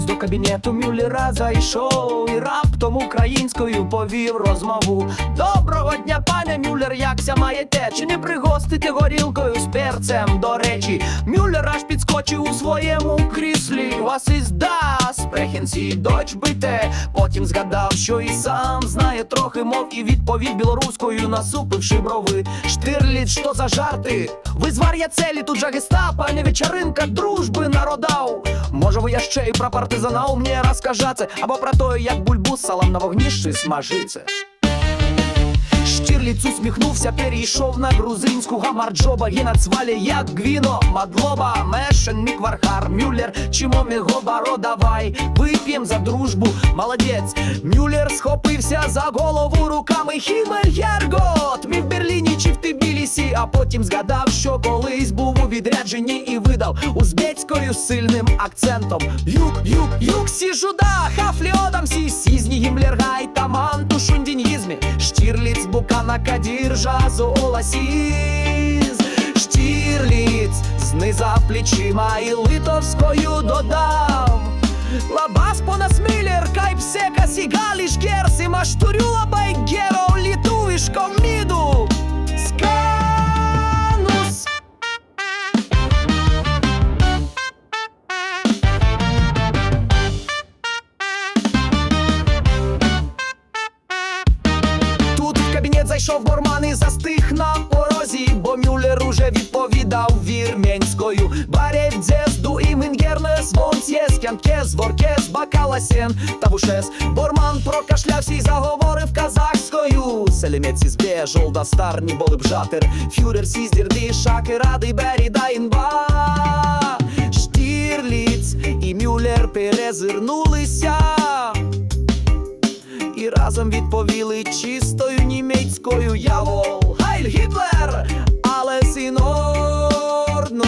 кабінету Мюллера зайшов і раптом українською повів розмову. Доброго дня, пане Мюллер, якся маєте? Чи не пригостите горілкою з перцем? До речі, Мюллер аж підскочив у своєму кріслі. Вас із да, спрехенці дочь бите. Потім згадав, що і сам знає трохи мов, і відповів білоруською, насупивши брови. Штирліц, що за жарти? Ви звар'я целі, тут же а не вечеринка дружби ще і про партизанал мені розкажете, або про те, як бульбу з салом на вогнищі смажиться. Штірліц усміхнувся, перейшов на грузинську гамарджоба Гінацвалі, як гвіно, мадлоба, мешен, міквархар, мюллер, чимо мігобаро, давай, вип'єм за дружбу, молодець. Мюллер схопився за голову руками Хімель Єргот, мі Тбілісі, а потім згадав, що колись був у відрядженні і видав узбецькою сильним акцентом. Юг, юг, юг, сіжуда, хафлі одамсі, сізні гімлергай, таман, тушундінізмі, Штірліц, букана кадір, жазу оласіз. Штірліц знизав плечима і литовською додав. Лабас понас міллер, кайпсека, сігаліш, герси, маштурюла байгеро, зайшов Борман і застиг на порозі, бо Мюллер уже відповідав вірменською. Барєв дзезду і мінгернес, вонсєс, кянкес, воркес, бакаласен та вушес. Борман прокашлявся і заговорив казахською. Селімець із бє, жолда стар, ні боли б жатер. Фюрер сіздір шаки, ради, бері, да інба. Штірліц і Мюллер перезирнулися і разом відповіли чистою німецькою. Явол Хайль Гітлер, але синорну.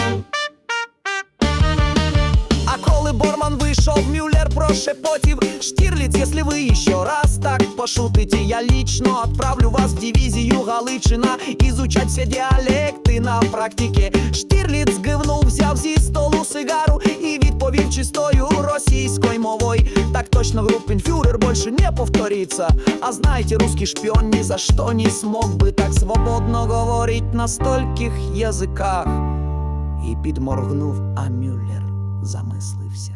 А коли Борман вийшов, Мюллер прошепотів Штірліц, если ви ще раз так пошутите Я лично отправлю вас в дивізію Галичина Изучать все діалекти на практике Штірліц точно группенфюрер больше не повторится А знаете, русский шпион ни за что не смог бы Так свободно говорить на стольких язиках І підморгнув, а Мюллер замислився.